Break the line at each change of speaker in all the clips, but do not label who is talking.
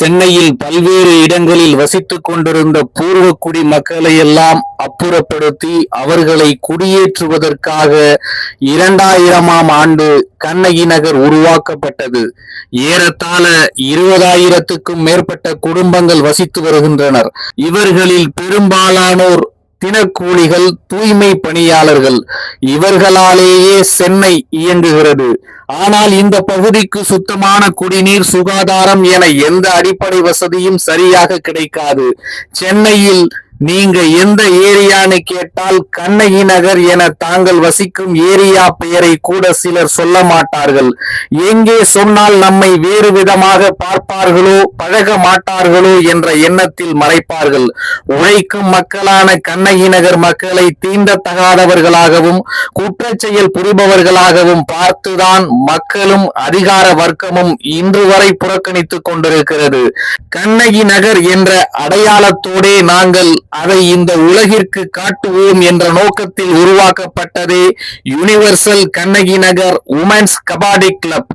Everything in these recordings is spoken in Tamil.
சென்னையில் பல்வேறு இடங்களில் வசித்துக் கொண்டிருந்த பூர்வக்குடி மக்களை எல்லாம் அப்புறப்படுத்தி அவர்களை குடியேற்றுவதற்காக இரண்டாயிரமாம் ஆண்டு கண்ணகி நகர் உருவாக்கப்பட்டது. ஏறத்தாழ இருபதாயிரத்துக்கும் மேற்பட்ட குடும்பங்கள் வசித்து வருகின்றனர். இவர்களில் பெரும்பாலானோர் தினக்கூலிகள் தூய்மை பணியாளர்கள் இவர்களாலேயே சென்னை இயங்குகிறது. ஆனால் இந்த பகுதிக்கு சுத்தமான குடிநீர் சுகாதாரம் என எந்த அடிப்படை வசதியும் சரியாக கிடைக்காது. சென்னையில் நீங்க எந்த ஏரியான்னு கேட்டால் கண்ணகி நகர் என தாங்கள் வசிக்கும் ஏரியா பெயரை கூட சிலர் சொல்ல மாட்டார்கள். எங்கே சொன்னால் நம்மை வேறு விதமாக பார்ப்பார்களோ பழக மாட்டார்களோ என்ற எண்ணத்தில் மறைப்பார்கள். உழைக்கும் மக்களான கண்ணகி நகர் மக்களை தீண்டத்தகாதவர்களாகவும் குற்ற செயல் புரிபவர்களாகவும் பார்த்துதான் மக்களும் அதிகார வர்க்கமும் இன்று வரை புறக்கணித்துக் கொண்டிருக்கிறது. கண்ணகி நகர் என்ற அடையாளத்தோடே நாங்கள் அதை இந்த உலகிற்கு காட்டுவோம் என்ற நோக்கத்தில் உருவாக்கப்பட்டதே universal Kannagi Nagar women's kabaddi club.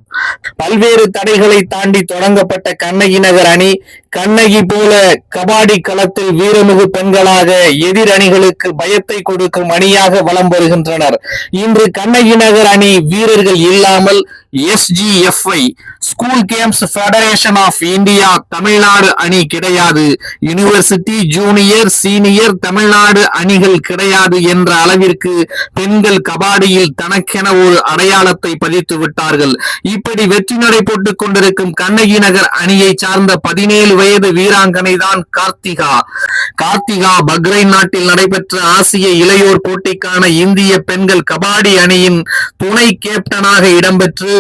பல்வேறு தடைகளை தாண்டி தொடங்கப்பட்ட கண்ணகி நகர் அணி கண்ணகி போல கபாடி களத்தில் வீரமிகு பெண்களாக எதிர் அணிகளுக்கு பயத்தை கொடுக்கும் அணியாக வலம் வருகின்றனர். இன்று கண்ணகி நகர் அணி வீரர்கள் இல்லாமல் SGFI school games federation of India Tamil Nadu அணி கிடையாது யூனிவர்சிட்டி ஜூனியர் சீனியர் தமிழ்நாடு அணிகள் கிடையாது என்ற அளவிற்கு பெண்கள் கபாடியில் தனக்கென ஒரு அடையாளத்தை பதித்து விட்டார்கள். இப்படி வெற்றி நடை போட்டுக் கொண்டிருக்கும் கண்ணகி நகர் அணியை சார்ந்த பதினேழு வயது வீராங்கனை தான் கார்த்திகா. கார்த்திகா பக்ரைன் நாட்டில் நடைபெற்ற ஆசிய இளையோர் போட்டிக்கான இந்திய பெண்கள் கபாடி அணியின் துணை கேப்டனாக இடம்பெற்று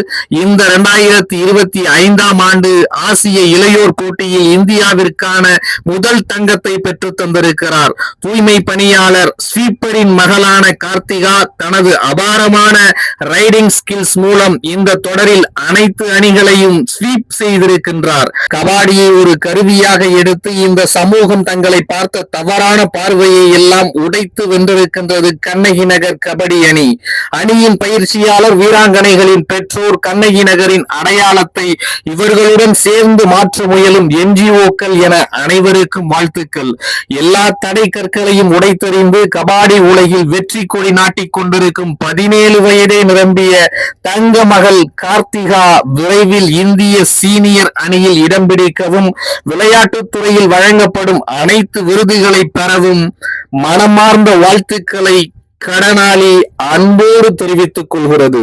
இந்த இரண்டாயிரத்தி இருபத்தி ஐந்தாம் ஆண்டு ஆசிய இளையோர் போட்டியில் இந்தியாவிற்கான முதல் தங்கத்தை பெற்று தந்திருக்கிறார். தூய்மை பணியாளர் ஸ்வீப்பரின் மகளான கார்த்திகா தனது அபாரமான ரைடிங் ஸ்கில்ஸ் மூலம் இந்த தொடரில் அனைத்து அணிகளையும் ஸ்வீப் செய்திருக்கின்றார். கபாடியை ஒரு கருவியாக எடுத்து இந்த சமூகம் தங்களை பார்த்த தவறான பார்வையை எல்லாம் உடைத்து வென்றிருக்கின்றது கண்ணகி நகர் கபடி அணி. அணியின் பயிற்சியாளர் வீராங்கனைகளின் பெற்றோர் கண்ணகி நகரின் அடையாள காலத்தை இவர்களுடன் சேர்ந்து மாற்ற முயலும் என்ஜிஓக்கள் என அனைவருக்கும் வாழ்த்துக்கள். எல்லா தடை கற்களையும் உடைத்தறிந்து கபாடி உலகில் வெற்றி கொடி நாட்டிக் கொண்டிருக்கும் பதினேழு வயதே நிரம்பிய தங்க மகள் கார்த்திகா விரைவில் இந்திய சீனியர் அணியில் இடம் பிடிக்கவும் விளையாட்டுத் துறையில் வழங்கப்படும் அனைத்து விருதுகளை பெறவும் மனமார்ந்த வாழ்த்துக்களை கடனாளி அன்போடு தெரிவித்துக் கொள்கிறது.